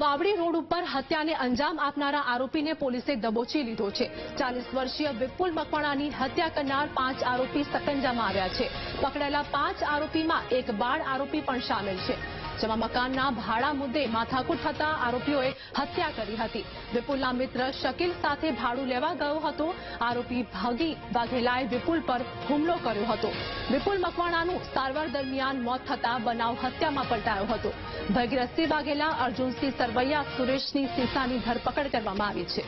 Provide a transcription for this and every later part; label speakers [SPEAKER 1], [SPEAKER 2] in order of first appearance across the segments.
[SPEAKER 1] Vavdi road ઉપર હત્યાને અંજામ આપનારા આરોપીને પોલીસે દબોચી લીધો છે. ચાલીસ વર્ષીય વિપુલ મકવાણાની હત્યા કરનાર પાંચ આરોપી સકંજામાં આવ્યા છે. પકડાયેલા પાંચ આરોપીમાં એક બાળ આરોપી પણ સામેલ છે. જેમાં મકાનના ભાડા મુદ્દે માથાકૂટ થતા આરોપીઓએ હત્યા કરી હતી. વિપુલના મિત્ર શકીલ સાથે ભાડું લેવા ગયો હતો. આરોપી ભાગી વાઘેલાએ વિપુલ પર હુમલો કર્યો હતો. વિપુલ મકવાણાનું સારવાર દરમિયાન મોત થતા બનાવ હત્યામાં પલટાયો હતો. ભગીરથસિંહ વાઘેલા અર્જુનસિંહ સરવૈયા, સુરેશની સીસાની ધરપકડ કરવામાં આવી છે.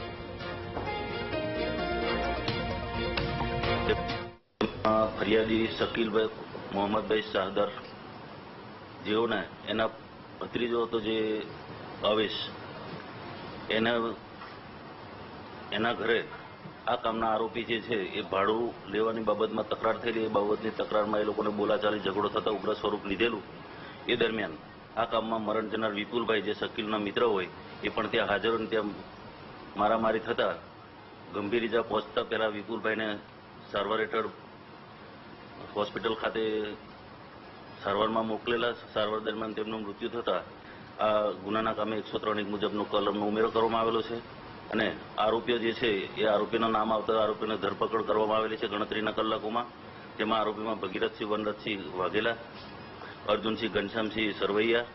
[SPEAKER 2] ફરિયાદી શકીલભાઈ મોહમ્મદભાઈ શાહદર જેઓને એના ભત્રીજો હતો જે ભાવેશ, એના એના ઘરે આ કામના આરોપી જે છે એ ભાડું લેવાની બાબતમાં તકરાર થયેલી, એ બાબતની તકરારમાં એ લોકોને બોલાચાલી, ઝઘડો થતા ઉગ્ર સ્વરૂપ લીધેલું. એ દરમિયાન આ કામમાં મરણ જનાર વિપુલભાઈ જે શકીલના મિત્ર હોય, એ પણ ત્યાં હાજર અને ત્યાં મારામારી થતા ગંભીર ઇજા પહોંચતા પહેલાં વિપુલભાઈને સારવાર હેઠળ હોસ્પિટલ ખાતે સારવારમાં મોકલેલા સારવાર દરમિયાન તેમનું મૃત્યુ થતાં આ ગુનાના કામે એકસો ત્રણ એક મુજબનો કલમનો ઉમેરો કરવામાં આવેલો છે અને આરોપીઓ જે છે એ આરોપીના નામ આવતા આરોપીને ધરપકડ કરવામાં આવેલી છે ગણતરીના કલાકોમાં. તેમાં આરોપીમાં ભગીરથસિંહ, વનરથસિંહ વાઘેલા, અર્જુનસિંહ ઘનશ્યામસિંહ સરવૈયા,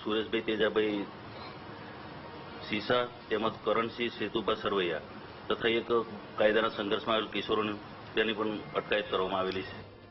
[SPEAKER 2] સુરેશભાઈ તેજાભાઈ સીસા તેમજ કરણસિંહ સેતુભા સરવૈયા તથા એક કાયદાના સંઘર્ષમાં આવેલ કિશોરોની તેની પણ અટકાયત કરવામાં આવેલી છે.